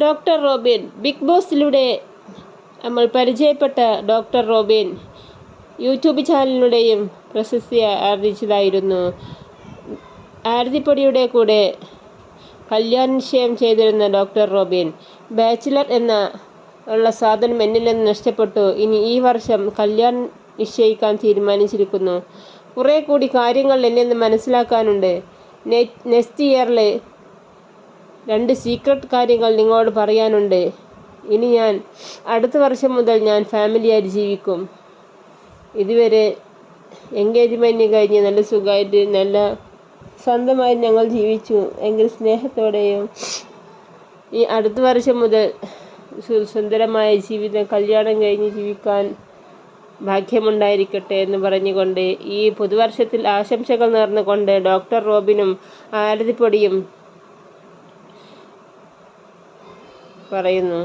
Doctor Robin big ബോസിലൂടെ നമ്മൾ പരിചയപ്പെട്ട doctor Robin YouTube ചാനലിലൂടെയും പ്രശസ്തി ആർജിച്ചതായിരുന്നു. ആരതിപ്പൊടിയുടെ കൂടെ കല്യാൺ നിശ്ചയം ചെയ്തിരുന്ന ഡോക്ടർ റോബിൻ ബാച്ചിലർ എന്ന ഉള്ള സാധനം എന്നിൽ നിന്ന് നഷ്ടപ്പെട്ടു. ഇനി ഈ വർഷം കല്യാൺ നിശ്ചയിക്കാൻ തീരുമാനിച്ചിരിക്കുന്നു. കുറേ കൂടി കാര്യങ്ങൾ എന്നിൽ നിന്ന് മനസ്സിലാക്കാനുണ്ട്. നെക്സ്റ്റ് ഇയറിൽ രണ്ട് സീക്രട്ട് കാര്യങ്ങൾ നിങ്ങളോട് പറയാനുണ്ട്. ഇനി ഞാൻ അടുത്ത വർഷം മുതൽ ഞാൻ ഫാമിലിയായി ജീവിക്കും. ഇതുവരെ എൻഗേജ്മെന്റ് കഴിഞ്ഞ് നല്ല സുഖമായിട്ട് നല്ല സ്വന്തമായി ഞങ്ങൾ ജീവിച്ചു. എങ്കിൽ സ്നേഹത്തോടെയും ഈ അടുത്ത വർഷം മുതൽ സുന്ദരമായ ജീവിതം കല്യാണം കഴിഞ്ഞ് ജീവിക്കാൻ ഭാഗ്യമുണ്ടായിരിക്കട്ടെ എന്ന് പറഞ്ഞുകൊണ്ട് ഈ പുതുവർഷത്തിൽ ആശംസകൾ നേർന്നുകൊണ്ട് ഡോക്ടർ റോബിനും ആരതിപ്പൊടിയും പറയുന്നു